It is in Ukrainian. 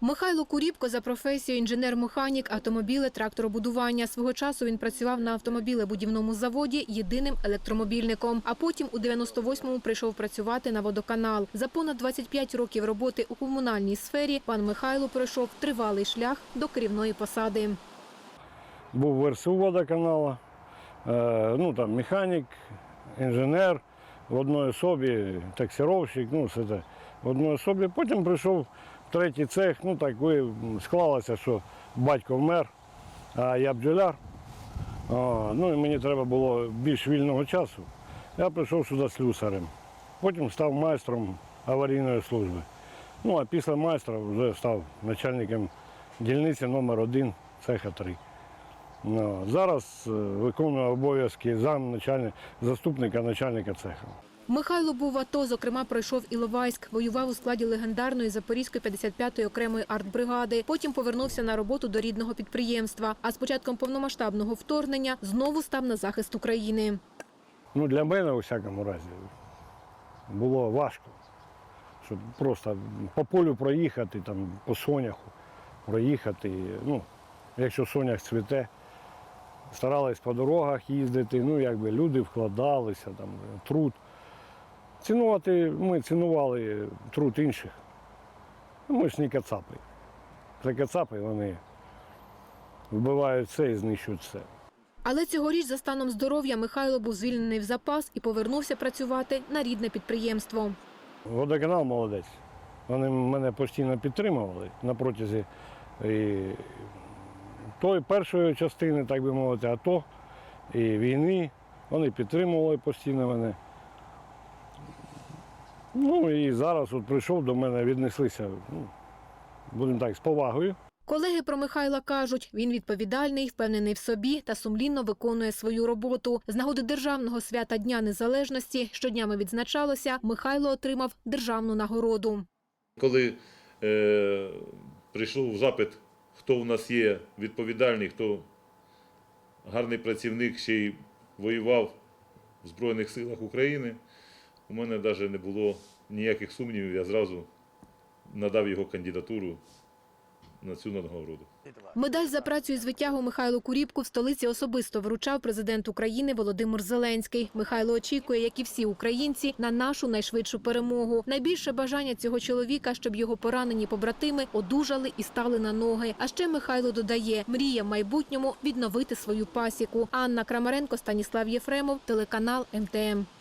Михайло Куріпко за професією інженер-механік, автомобіле, тракторобудування. Свого часу він працював на автомобілебудівному заводі єдиним електромобільником. А потім у 98-му прийшов працювати на водоканал. За понад 25 років роботи у комунальній сфері пан Михайло пройшов тривалий шлях до керівної посади. був в РСУ водоканала, е, ну там механік, інженер в одній особі, таксировщик, ну все це в одній особі. Потім прийшов третій цех, ну так ви- склалося, що батько вмер, а я бджоляр. Ну і мені треба було більш вільного часу. Я прийшов сюди слюсарем. Потім став майстром аварійної служби. Ну а після майстра вже став начальником дільниці номер 1 цеха 3. Ну, зараз е, виконую обов'язки замначальника, заступника начальника цеха. Михайло був АТО, зокрема, пройшов Іловайськ, воював у складі легендарної Запорізької 55-ї окремої артбригади. Потім повернувся на роботу до рідного підприємства. А з початком повномасштабного вторгнення знову став на захист України. Ну, для мене, у всякому разі, було важко. Щоб просто по полю проїхати, там, по соняху проїхати. Ну, якщо сонях цвіте, старались по дорогах їздити, ну, якби люди вкладалися, там, труд. Цінувати, ми цінували труд інших. Ну, Ми ж не кацапи. Це кацапи, вони вбивають все і знищують все. Але цьогоріч за станом здоров'я Михайло був звільнений в запас і повернувся працювати на рідне підприємство. Водоканал молодець. Вони мене постійно підтримували на протязі і тої першої частини, так би мовити, АТО і війни. Вони підтримували постійно мене. Ну і зараз от прийшов до мене, віднеслися, ну, будемо так, з повагою. Колеги про Михайла кажуть, він відповідальний, впевнений в собі та сумлінно виконує свою роботу. З нагоди державного свята Дня Незалежності, що днями відзначалося, Михайло отримав державну нагороду. Коли е, прийшов запит, хто у нас є відповідальний, хто гарний працівник, ще й воював в Збройних силах України, у мене навіть не було ніяких сумнівів, я зразу надав його кандидатуру на цю нагороду. Медаль за працю із витягу Михайлу Куріпку в столиці особисто вручав президент України Володимир Зеленський. Михайло очікує, як і всі українці, на нашу найшвидшу перемогу. Найбільше бажання цього чоловіка, щоб його поранені побратими одужали і стали на ноги. А ще Михайло додає, мріє в майбутньому відновити свою пасіку. Анна Крамаренко, Станіслав Єфремов, телеканал МТМ.